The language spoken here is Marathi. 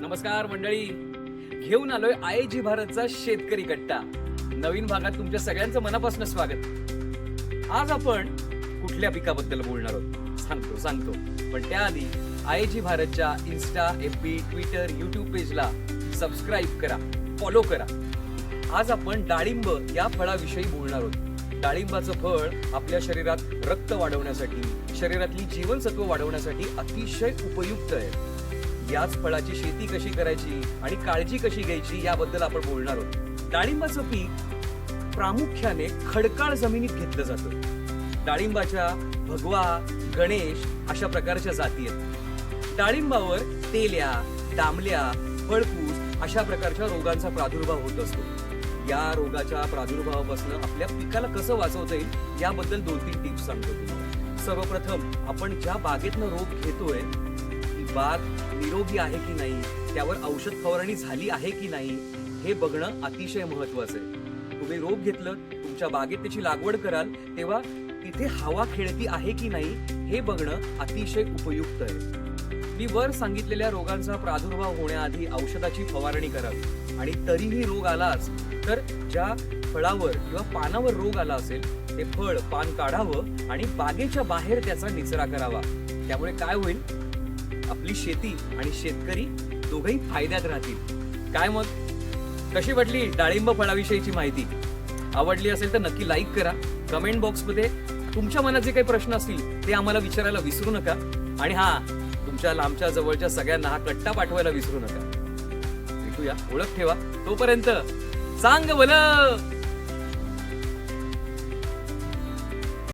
नमस्कार मंडळी. घेऊन आलोय आय जी भारतचा शेतकरी कट्टा नवीन भागात तुमच्या सगळ्यांचं मनापासून स्वागत. आज आपण कुठल्या पिकाबद्दल बोलणार आहोत? सांगतो सांगतो. पण त्याआधी आय जी भारतच्या Insta F B Twitter YouTube पेजला subscribe करा फॉलो करा. आज आपण डाळिंब या फळाविषयी बोलणार आहोत. डाळिंबाचं फळ आपल्या शरीरात रक्त वाढवण्यासाठी शरीरातली जीवनसत्व वाढवण्यासाठी अतिशय उपयुक्त आहे. याच फळाची शेती कशी करायची आणि काळजी कशी घ्यायची याबद्दल आपण बोलणार आहोत. डाळिंबाचं पीक प्रामुख्याने खडकाळ जमिनीत घेतलं जातं. डाळिंबाच्या भगवा गणेश अशा प्रकारच्या जाती आहेत. डाळिंबावर तेल्या डांबल्या फळपूस अशा प्रकारच्या रोगांचा प्रादुर्भाव होत असतो. या रोगाच्या प्रादुर्भावापासून आपल्या पिकाला कसं वाचवता येईल याबद्दल दोन तीन टिप्स सांगतो तुम्हाला. सर्वप्रथम आपण ज्या बागेतनं रोग घेतोय बाग निरोगी आहे की नाही त्यावर औषध फवारणी झाली आहे की नाही हे बघणं अतिशय महत्वाचं आहे. तुम्ही रोग घेतलं तुमच्या बागेत त्याची लागवड कराल तेव्हा तिथे हवा खेळती आहे की नाही हे बघणं अतिशय उपयुक्त आहे. मी वर सांगितलेल्या रोगांचा प्रादुर्भाव होण्याआधी औषधाची फवारणी करावी आणि तरीही रोग आलाच तर ज्या फळावर किंवा पानावर रोग आला असेल ते फळ पान काढावं आणि बागेच्या बाहेर त्याचा निचरा करावा. त्यामुळे काय होईल? आपली शेती आणि शेतकरी दोघेही फायद्यात राहतील. काय मग? कशी वाटली डाळिंब फळाविषयीची माहिती? आवडली असेल तर नक्की लाईक करा. कमेंट बॉक्समध्ये तुमच्या मनात जे काही प्रश्न असतील ते आम्हाला विचारायला विसरू नका. आणि हा तुमच्या लांबच्या जवळच्या सगळ्यांना हा कट्टा पाठवायला विसरू नका. भेटूया. ओळख ठेवा. तोपर्यंत सांग भलं